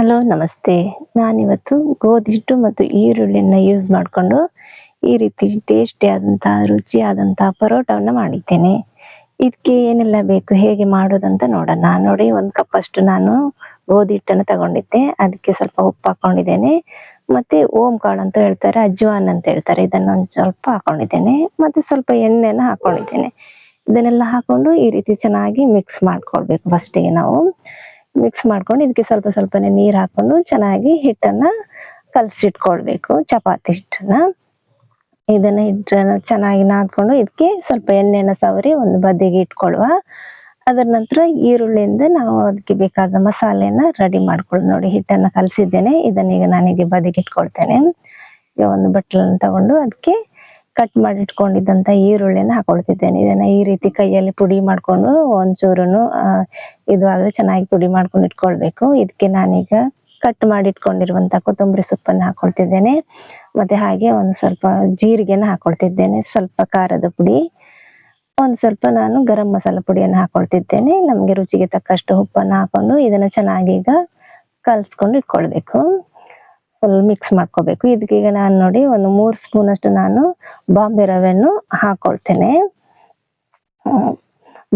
Hello, ನಮಸ್ತೆ. ನಾನಿವತ್ತು ಗೋಧಿ ಹಿಟ್ಟು ಮತ್ತು ಈರುಳ್ಳಿಯನ್ನು ಯೂಸ್ ಮಾಡಿಕೊಂಡು ಈ ರೀತಿ ಟೇಸ್ಟಿ ಆದಂತಹ ರುಚಿಯಾದಂತಹ ಪರೋಟವನ್ನು ಮಾಡಿದ್ದೇನೆ. ಇದಕ್ಕೆ ಏನೆಲ್ಲ ಬೇಕು, ಹೇಗೆ ಮಾಡೋದಂತ ನೋಡೋಣ. ನೋಡಿ, ಒಂದು ಕಪ್ ಅಷ್ಟು ನಾನು ಗೋಧಿ ಹಿಟ್ಟನ್ನು ತಗೊಂಡಿದ್ದೆ. ಅದಕ್ಕೆ ಸ್ವಲ್ಪ ಉಪ್ಪು ಹಾಕೊಂಡಿದ್ದೇನೆ. ಮತ್ತೆ ಓಂ ಕಾಳು ಅಂತ ಹೇಳ್ತಾರೆ, ಅಜ್ವಾನ್ ಅಂತ ಹೇಳ್ತಾರೆ. ಇದನ್ನು ಒಂದು ಸ್ವಲ್ಪ ಹಾಕೊಂಡಿದ್ದೇನೆ. ಮತ್ತೆ ಸ್ವಲ್ಪ ಎಣ್ಣೆನ ಹಾಕೊಂಡಿದ್ದೇನೆ. ಇದನ್ನೆಲ್ಲ ಹಾಕೊಂಡು ಈ ರೀತಿ ಚೆನ್ನಾಗಿ ಮಿಕ್ಸ್ ಮಾಡ್ಕೊಳ್ಬೇಕು. ಫಸ್ಟಿಗೆ ನಾವು ಮಿಕ್ಸ್ ಮಾಡ್ಕೊಂಡು ಇದಕ್ಕೆ ಸ್ವಲ್ಪ ಸ್ವಲ್ಪನೇ ನೀರು ಹಾಕೊಂಡು ಚೆನ್ನಾಗಿ ಹಿಟ್ಟನ್ನ ಕಲಸಿಟ್ಕೊಳ್ಬೇಕು, ಚಪಾತಿ ಹಿಟ್ಟನ್ನ. ಇದನ್ನ ಹಿಟ್ಟನ್ನ ಚೆನ್ನಾಗಿ ನಾದ್ಕೊಂಡು ಇದಕ್ಕೆ ಸ್ವಲ್ಪ ಎಣ್ಣೆನ ಸವರಿ ಒಂದು ಬದಿಗೆ ಇಟ್ಕೊಳ್ಳುವ ಅದರ ನಂತರ ಈರುಳ್ಳಿಯಿಂದ ನಾವು ಅದಕ್ಕೆ ಬೇಕಾದ ಮಸಾಲೆನ ರೆಡಿ ಮಾಡ್ಕೊಳ್ಳಿ ನೋಡಿ ಹಿಟ್ಟನ್ನ ಕಲಸಿದ್ದೇನೆ. ಇದನ್ನೀಗ ನಾನೀಗ ಬದಿಗೆ ಇಟ್ಕೊಳ್ತೇನೆ. ಈಗ ಒಂದು ಬಟ್ಲನ್ನು ತಗೊಂಡು ಅದಕ್ಕೆ ಕಟ್ ಮಾಡಿ ಇಟ್ಕೊಂಡಿದ್ದಂತ ಈರುಳ್ಳಿನ ಹಾಕೊಳ್ತಿದ್ದೇನೆ. ಇದನ್ನ ಈ ರೀತಿ ಕೈಯಲ್ಲಿ ಪುಡಿ ಮಾಡ್ಕೊಂಡು ಒಂಚೂರುನು ಆ, ಇದು ಆದ್ರೆ ಚೆನ್ನಾಗಿ ಪುಡಿ ಮಾಡ್ಕೊಂಡು ಇಟ್ಕೊಳ್ಬೇಕು. ಇದಕ್ಕೆ ನಾನೀಗ ಕಟ್ ಮಾಡಿ ಇಟ್ಕೊಂಡಿರುವಂತ ಕೊತ್ತಂಬರಿ ಸೊಪ್ಪನ್ನು ಹಾಕೊಳ್ತಿದ್ದೇನೆ. ಮತ್ತೆ ಹಾಗೆ ಒಂದು ಸ್ವಲ್ಪ ಜೀರಿಗೆನ ಹಾಕೊಳ್ತಿದ್ದೇನೆ. ಸ್ವಲ್ಪ ಖಾರದ ಪುಡಿ ಒಂದು ಸ್ವಲ್ಪ ನಾನು ಗರಂ ಮಸಾಲ ಪುಡಿಯನ್ನು ಹಾಕೊಳ್ತಿದ್ದೇನೆ. ನಮಗೆ ರುಚಿಗೆ ತಕ್ಕಷ್ಟು ಉಪ್ಪನ್ನು ಹಾಕೊಂಡು ಇದನ್ನ ಚೆನ್ನಾಗಿ ಈಗ ಕಲ್ಸ್ಕೊಂಡು ಇಟ್ಕೊಳ್ಬೇಕು. ಫುಲ್ ಮಿಕ್ಸ್ ಮಾಡ್ಕೋಬೇಕು. ಇದಕ್ಕೆ ಈಗ ನಾನು ನೋಡಿ ಒಂದು ಮೂರು ಸ್ಪೂನ್ ಅಷ್ಟು ನಾನು ಬಾಂಬೆ ರವೆಯನ್ನು ಹಾಕೊಳ್ತೇನೆ.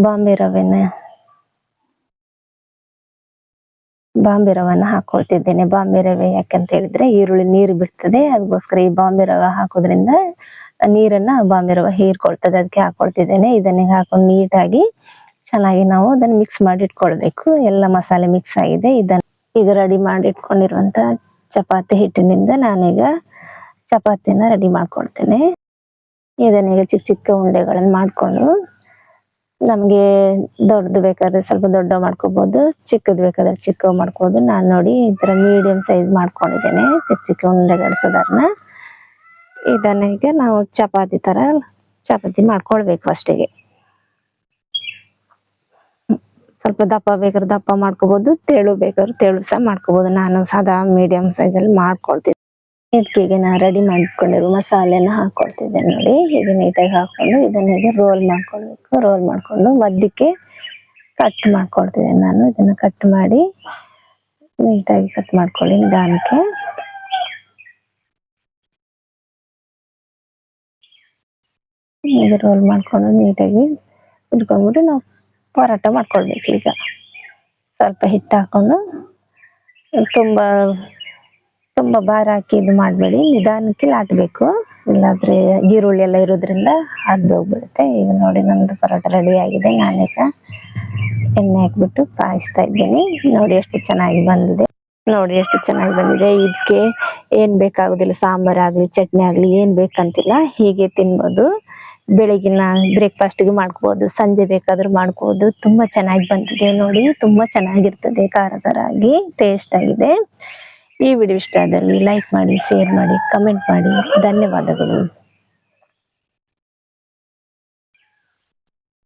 ಬಾಂಬೆ ರವೆನ ಬಾಂಬೆ ರವನ್ನ ಹಾಕೊಳ್ತಿದ್ದೇನೆ. ಬಾಂಬೆ ರವೆ ಯಾಕಂತ ಹೇಳಿದ್ರೆ ಈರುಳ್ಳಿ ನೀರು ಬಿಡ್ತದೆ. ಅದಕ್ಕೋಸ್ಕರ ಈ ಬಾಂಬೆ ರವೆ ಹಾಕೋದ್ರಿಂದ ನೀರನ್ನ ಬಾಂಬೆ ರವೆ ಹೀರ್ಕೊಳ್ತದೆ. ಅದಕ್ಕೆ ಹಾಕೊಳ್ತಿದ್ದೇನೆ. ಇದನ್ನ ಹಾಕೊಂಡು ನೀಟಾಗಿ ಚೆನ್ನಾಗಿ ನಾವು ಅದನ್ನ ಮಿಕ್ಸ್ ಮಾಡಿ ಇಟ್ಕೊಳ್ಬೇಕು ಎಲ್ಲ ಮಸಾಲೆ ಮಿಕ್ಸ್ ಆಗಿದೆ. ಇದನ್ನ ಈಗ ರೆಡಿ ಮಾಡಿ ಇಟ್ಕೊಂಡಿರುವಂತ ಚಪಾತಿ ಹಿಟ್ಟಿನಿಂದ ನಾನೀಗ ಚಪಾತಿನ ರೆಡಿ ಮಾಡ್ಕೊಳ್ತೇನೆ ಇದನ್ನೀಗ ಚಿಕ್ಕ ಚಿಕ್ಕ ಉಂಡೆಗಳನ್ನ ಮಾಡ್ಕೊಂಡು ನಮ್ಗೆ ದೊಡ್ಡದು ಬೇಕಾದ್ರೆ ಸ್ವಲ್ಪ ದೊಡ್ಡ ಮಾಡ್ಕೋಬಹುದು ಚಿಕ್ಕದು ಬೇಕಾದ್ರೆ ಚಿಕ್ಕ ಮಾಡ್ಕೋಬಹುದು ನಾನು ನೋಡಿ ಈ ತರ ಮೀಡಿಯಂ ಸೈಜ್ ಮಾಡ್ಕೊಂಡಿದ್ದೇನೆ, ಚಿಕ್ಕ ಚಿಕ್ಕ ಉಂಡೆಗಳು ಸಾಧಾರಣ. ಇದನ್ನ ಈಗ ನಾವು ಚಪಾತಿ ತರ ಚಪಾತಿ ಮಾಡ್ಕೊಳ್ಬೇಕು ಫಸ್ಟಿಗೆ ಸ್ವಲ್ಪ ದಪ್ಪ ಬೇಕಾದ್ರೆ ದಪ್ಪ ಮಾಡ್ಕೋಬಹುದು ತೆಳು ಬೇಕಾದ್ರೆ ತೆಳು ಸಹ ಮಾಡ್ಕೋಬಹುದು ನಾನು ಸಾದಾ ಮೀಡಿಯಂ ಅಲ್ಲಿ ಮಾಡ್ಕೊಳ್ತೀನಿ. ಇದಕ್ಕೆ ನಾ ರೆಡಿ ಮಾಡ್ಕೊಂಡಿರೋ ಮಸಾಲೆನ ಹಾಕೊಳ್ತಿದ್ದೇನೆ ನೋಡಿ. ಹೀಗೆ ನೀಟಾಗಿ ಹಾಕೊಂಡು ಇದನ್ನ ಹೀಗೆ ರೋಲ್ ಮಾಡ್ಕೊಳ್ಬೇಕು. ರೋಲ್ ಮಾಡ್ಕೊಂಡು ಮಧ್ಯಕ್ಕೆ ಕಟ್ ಮಾಡ್ಕೊಳ್ತಿದ್ದೇನೆ ನಾನು. ಇದನ್ನ ಕಟ್ ಮಾಡಿ ನೀಟಾಗಿ ಕಟ್ ಮಾಡ್ಕೊಳ್ಳಿ ನಿಧಾನಕ್ಕೆ. ಹೀಗೆ ರೋಲ್ ಮಾಡ್ಕೊಂಡು ನೀಟಾಗಿ ಇಟ್ಕೊಂಡ್ಬಿಟ್ಟು ನಾವು ಪರೋಟ ಮಾಡ್ಕೊಳ್ಬೇಕು ಈಗ. ಸ್ವಲ್ಪ ಹಿಟ್ಟು ಹಾಕೊಂಡು ತುಂಬ ತುಂಬ ಭಾರ ಹಾಕಿ ಇದು ಮಾಡಬೇಡಿ. ನಿಧಾನಕ್ಕೆ ಲಾಟಬೇಕು. ಇಲ್ಲಾದ್ರೆ ಈರುಳ್ಳಿ ಎಲ್ಲ ಇರೋದ್ರಿಂದ ಹರಿದು ಹೋಗ್ಬಿಡುತ್ತೆ. ಈಗ ನೋಡಿ ನಮ್ದು ಪರೋಟ ರೆಡಿ ಆಗಿದೆ. ನಾನೀಗ ಎಣ್ಣೆ ಹಾಕ್ಬಿಟ್ಟು ಕಾಯಿಸ್ತಾ ಇದ್ದೀನಿ. ನೋಡಿ ಎಷ್ಟು ಚೆನ್ನಾಗಿ ಬಂದಿದೆ. ನೋಡಿ ಎಷ್ಟು ಚೆನ್ನಾಗಿ ಬಂದಿದೆ. ಇದಕ್ಕೆ ಏನು ಬೇಕಾಗೋದಿಲ್ಲ. ಸಾಂಬಾರ್ ಆಗ್ಲಿ, ಚಟ್ನಿ ಆಗಲಿ, ಏನು ಬೇಕಂತಿಲ್ಲ. ಹೀಗೆ ತಿನ್ಬೋದು. ಬೆಳಗಿನ ಬ್ರೇಕ್ಫಾಸ್ಟ್ಗೆ ಮಾಡ್ಕೋಬಹುದು ಸಂಜೆ ಬೇಕಾದ್ರೂ ಮಾಡ್ಕೋಬಹುದು ತುಂಬಾ ಚೆನ್ನಾಗಿ ಬಂದಿದೆ ನೋಡಿ, ತುಂಬಾ ಚೆನ್ನಾಗಿರ್ತದೆ ಖಾರ ಖಾರ ಆಗಿ ಟೇಸ್ಟ್ ಆಗಿದೆ. ಈ ವಿಡಿಯೋ ಇಷ್ಟ ಆದಲ್ಲಿ ಲೈಕ್ ಮಾಡಿ ಶೇರ್ ಮಾಡಿ ಕಮೆಂಟ್ ಮಾಡಿ. ಧನ್ಯವಾದಗಳು.